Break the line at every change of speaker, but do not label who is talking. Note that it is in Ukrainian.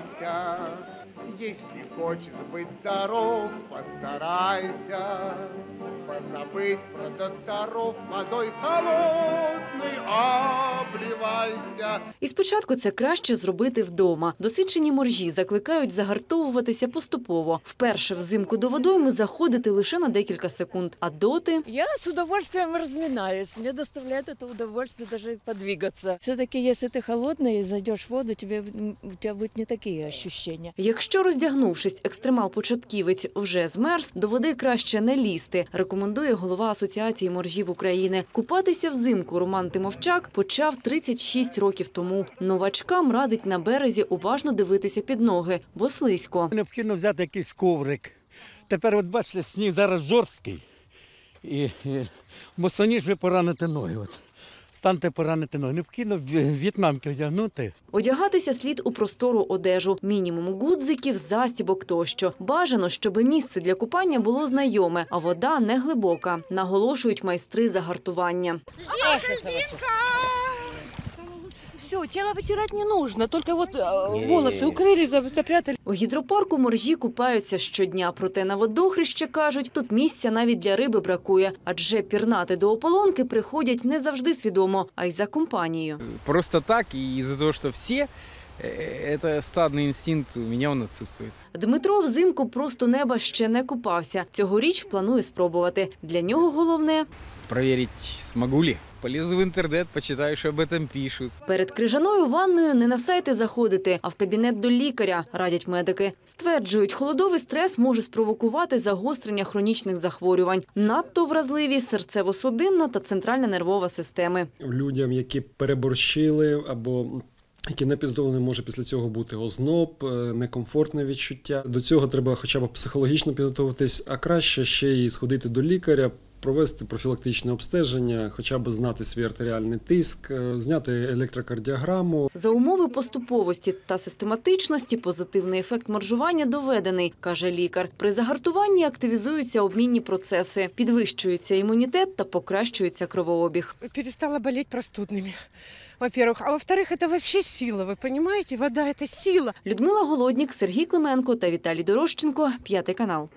старайся. Если хочешь быть здоров, постарайся. Позабыть про докторов водой холодной обливайся.
І спочатку це краще зробити вдома. Досвідчені моржі закликають загартовуватися поступово. Вперше взимку до водойми заходити лише на декілька секунд, а доти
Я с удовольствием разминаюсь. Мне доставляет это удовольствие даже подвигаться. Все-таки, если ты холодный и зайдешь в воду, тебе, м, у тебя будут не такие ощущения.
Якщо роздягнувшись, екстремал-початківець вже змерз, до води краще не лізти, рекомендує голова Асоціації моржів України. Купатися взимку Роман Тимовчак почав 36 років тому. Новачкам радить на березі уважно дивитися під ноги, бо слизько.
Необхідно взяти якийсь коврик. Тепер, от бачите, сніг зараз жорсткий. І, і босоніж ви пораните ноги. От. Станьте поранити ноги. Необхідно в- в'єтнамки вдягнути.
Одягатися слід у простору одежу, мінімум гудзиків, застібок тощо. Бажано, щоб місце для купання було знайоме, а вода не глибока, наголошують майстри загартування
Все, тело вытирать не нужно, только вот э, волосы укрыли, за- запрятали.
У гідропарку моржі купаються щодня, проте на водохреще кажуть, тут місця навіть для риби бракує, адже пірнати до ополонки приходять не завжди свідомо, а й за компанією.
Просто так, и из-за того, что все, э, это стадный инстинкт у меня он отсутствует.
Дмитро взимку просто неба ще не купався. Цьогоріч планує спробувати. Для нього головне
Проверить, смогу ли. Полезу в интернет, почитаю, что об этом пишут.
перед крижаною ванною не на сайти заходити, а в кабінет до лікаря, радять медики. Стверджують, холодовий стрес може спровокувати загострення хронічних захворювань. Надто вразливі серцево-судинна та центральна нервова системи.
людям, які переборщили або які не підготовлені, може після цього бути озноб, е, некомфортне відчуття. До цього треба хоча б психологічно підготуватись, а краще ще й сходити до лікаря Провести профілактичне обстеження, хоча б знати свій артеріальний тиск, е, зняти електрокардіограму,
За умови поступовості та систематичності позитивний ефект моржування доведений, каже лікар. При загартуванні активізуються обмінні процеси, підвищується імунітет та покращується кровообіг.
перестала болеть простудными. Во-первых. А во-вторых, это вообще сила, вы понимаете? Вода – это сила.
Людмила Голоднік, Сергій Клименко та Віталій Дорощенко. П'ятий канал.